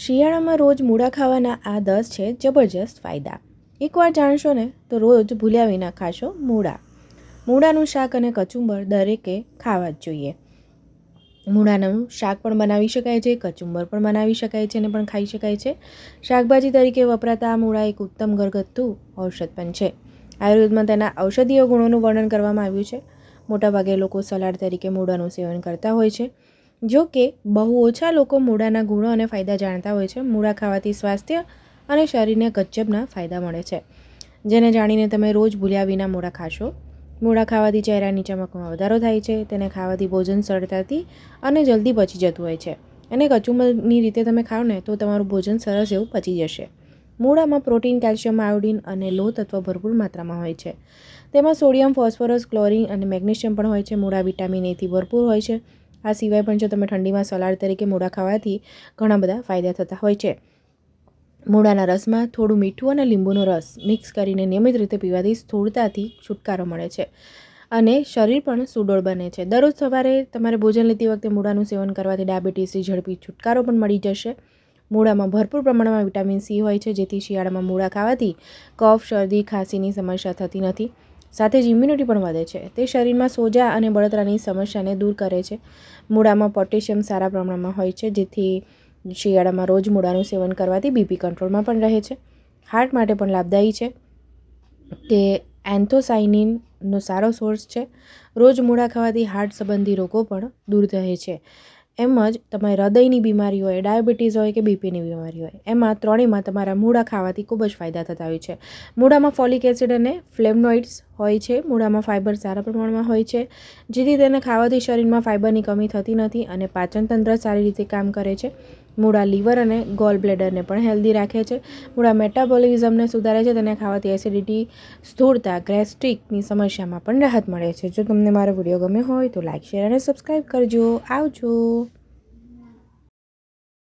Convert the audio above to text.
શિયાળામાં રોજ મૂળા ખાવાના આ દસ છે જબરજસ્ત ફાયદા. એકવાર જાણશો ને તો રોજ ભૂલ્યા વિના ખાશો મૂળા. મૂળાનું શાક અને કચુંબર દરેકે ખાવા જ જોઈએ. મૂળાનું શાક પણ બનાવી શકાય છે, કચુંબર પણ બનાવી શકાય છે અને પણ ખાઈ શકાય છે. શાકભાજી તરીકે વપરાતા આ મૂળા એક ઉત્તમ ઘરગથ્થુ ઔષધ પણ છે. આયુર્વેદમાં તેના ઔષધીય ગુણોનું વર્ણન કરવામાં આવ્યું છે. મોટાભાગે લોકો સલાડ તરીકે મૂળાનું સેવન કરતા હોય છે. જો કે, બહુ ઓછા લોકો મૂળાના ગુણો અને ફાયદા જાણતા હોય છે. મૂળા ખાવાથી સ્વાસ્થ્ય અને શરીરને ગજબના ફાયદા મળે છે. જેને જાણીને તમે રોજ ભૂલ્યા વિના મૂળા ખાશો. મૂળા ખાવાથી ચહેરાની ચમકમાં વધારો થાય છે. તેને ખાવાથી ભોજન સરળતાથી અને જલ્દી પચી જતું હોય છે. અને કચુંબરની રીતે તમે ખાઓ ને, તો તમારું ભોજન સરસ એવું પચી જશે. મૂળામાં પ્રોટીન, કેલ્શિયમ, આયોડિન અને લોહ તત્વ ભરપૂર માત્રામાં હોય છે. તેમાં સોડિયમ, ફોસ્ફરસ, ક્લોરિન અને મેગ્નેશિયમ પણ હોય છે. મૂળા વિટામિન એથી ભરપૂર હોય છે. આ સિવાય પણ જો તમે ઠંડીમાં સલાડ તરીકે મૂળા ખાવાથી ઘણા બધા ફાયદા થતા હોય છે. મૂળાના રસમાં થોડું મીઠું અને લીંબુનો રસ મિક્સ કરીને નિયમિત રીતે પીવાથી સ્થૂળતાથી છુટકારો મળે છે અને શરીર પણ સુડોળ બને છે. દરરોજ સવારે તમારે ભોજન લેતી વખતે મૂળાનું સેવન કરવાથી ડાયાબિટીસથી ઝડપી છુટકારો પણ મળી જશે. મૂળામાં ભરપૂર પ્રમાણમાં વિટામિન સી હોય છે, જેથી શિયાળામાં મૂળા ખાવાથી કફ, શરદી, ખાંસીની સમસ્યા થતી નથી. સાથે જ ઇમ્યુનિટી પણ વધે છે. તે શરીરમાં સોજા અને બળતરાની સમસ્યાને દૂર કરે છે. મૂળામાં પોટેશિયમ સારા પ્રમાણમાં હોય છે, જેથી શિયાળામાં રોજ મૂળાનું સેવન કરવાથી બીપી કંટ્રોલમાં પણ રહે છે. હાર્ટ માટે પણ લાભદાયી છે તે એન્થોસાઇનિનનો સારો સોર્સ છે. રોજ મૂળા ખાવાથી હાર્ટ સંબંધી રોગો પણ દૂર રહે છે. એમ જ તમારી હૃદયની બીમારી હોય, ડાયાબિટીસ હોય કે બીપીની બીમારી હોય, એમાં ત્રણેયમાં તમારા મૂળા ખાવાથી ખૂબ જ ફાયદા થતા હોય છે. મૂળામાં ફોલિક એસિડ અને ફ્લેમનોઇડ્સ હોય છે, મૂળામાં ફાઇબર સારા પ્રમાણમાં હોય છે, જેથી તેને ખાવાથી શરીરમાં ફાઇબરની કમી થતી નથી અને પાચનતંત્ર સારી રીતે કામ કરે છે. મૂળા લીવર અને ગોલ બ્લેડરને પણ હેલ્ધી રાખે છે. મૂળા મેટાબોલિઝમને સુધારે છે, તેને ખાવાથી એસિડિટી, સ્થૂળતા, ગેસ્ટ્રિકની સમસ્યામાં પણ રાહત મળે છે. જો તમને મારો વીડિયો ગમ્યો હોય તો લાઇક શેર અને સબસ્ક્રાઈબ કરજો. આવજો.